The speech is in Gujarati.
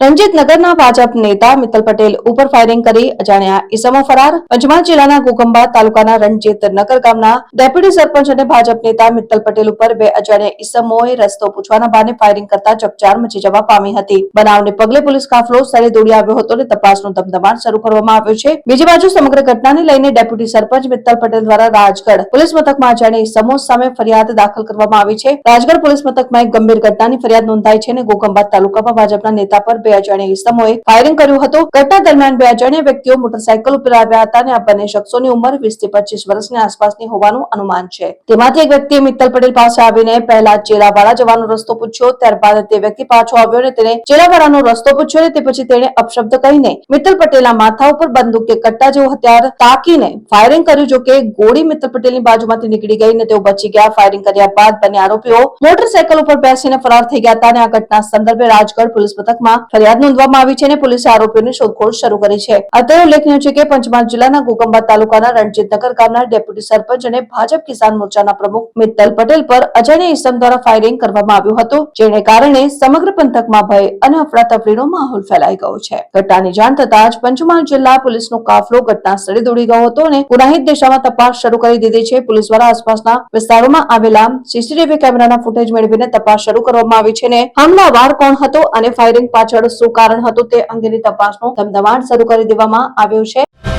રંજીત નગરના ભાજપ નેતા મિત્તલ પટેલ ઉપર ફાયરિંગ કરી અજાણ્યા ઇસમો ફરાર. પંચમહાલ જિલ્લાના ગોગંબા તાલુકાના રંજીત નગર ગામના ડેપ્યુટી સરપંચ અને ભાજપ નેતા મિત્તલ પટેલ ઉપર બે અજાણ્યા ઇસમોએ રસ્તો પૂછવાના બહાને ફાયરિંગ કરતા ચકચાર મચી જવા પામી હતી. બનાવને પગલે પોલીસ કાફલો સ્થળે દોડી આવ્યો હતો અને તપાસનો ધમધમાટ શરૂ કરવામાં આવ્યો છે. બીજી બાજુ સમગ્ર ઘટનાને લઈને ડેપ્યુટી સરપંચ મિત્તલ પટેલ દ્વારા રાજગઢ પોલીસ મથકમાં અજાણ્યા ઇસમો સામે ફરિયાદ દાખલ કરવામાં આવી છે. રાજગઢ પોલીસ મથકમાં એક ગંભીર ઘટનાની ફરિયાદ નોંધાઈ છે અને ગોગંબા તાલુકામાં ભાજપના નેતા પર બે અજાણ્યા ઇસમોએ ફાયરિંગ કર્યું હતું. ઘટના દરમિયાન બે અજાણ્યા વ્યક્તિઓ મોટરસાયકલ ઉપર આવ્યા હતા અને આ બંને શખ્સોની ઉંમર વીસથી પચીસ વર્ષની આસપાસની હોવાનું અનુમાન છે. તેમાંથી એક વ્યક્તિએ મિત્તલ પટેલ પાસે આવીને પહેલા ચેલાવાડા જવાનો રસ્તો પૂછ્યો, ત્યારબાદ તે વ્યક્તિ પાછો આવ્યો અને તેને ચેલાવાડાનો રસ્તો પૂછ્યો અને તે પછી તેણે અપશબ્દ કહીને મિત્તલ પટેલના માથા ઉપર બંદૂક કે કટ્ટા જેવું હથિયાર તાકીને ફાયરિંગ કર્યું, જો કે ગોળી મિત્તલ પટેલની બાજુમાંથી નીકળી ગઈ અને તેઓ બચી ગયા. ફાયરિંગ કર્યા બાદ બંને આરોપીઓ મોટરસાયકલ ઉપર બેસીને ફરાર થઈ ગયા હતા અને આ ઘટના સંદર્ભે રાજગઢ પોલીસ મથકમાં ફરિયાદ નોંધવામાં આવી છે અને પોલીસે આરોપીઓની શોધખોળ શરૂ કરી છે. અત્યારે ઉલ્લેખનીય છે કે પંચમહાલ જિલ્લાના ગોગંબા તાલુકાના રણજીતનગર ગામના ડેપ્યુટી સરપંચ અને ભાજપ કિસાન મોરચાના પ્રમુખ મિત્તલ પટેલ પર અજાણ્યા ઇસમ દ્વારા ફાયરિંગ કરવામાં આવ્યું હતું, જેને કારણે સમગ્ર પંથકમાં ભય અને અફરાતફરીનો માહોલ ફેલાઈ ગયો છે. ઘટનાની જાણ થતાં જ પંચમહાલ જિલ્લા પોલીસનો કાફલો ઘટના સ્થળે દોડી ગયો હતો અને ગુનાહિત દિશામાં તપાસ શરૂ કરી દીધી છે. પોલીસ દ્વારા આસપાસના વિસ્તારોમાં આવેલા સીસીટીવી કેમેરાના ફૂટેજ મેળવીને તપાસ શરૂ કરવામાં આવી છે અને હમલાવાર કોણ હતો અને ફાયરિંગ શું કારણ હતું તે અંગેની તપાસનો ધમધમાટ શરૂ કરી દેવામાં આવ્યો છે.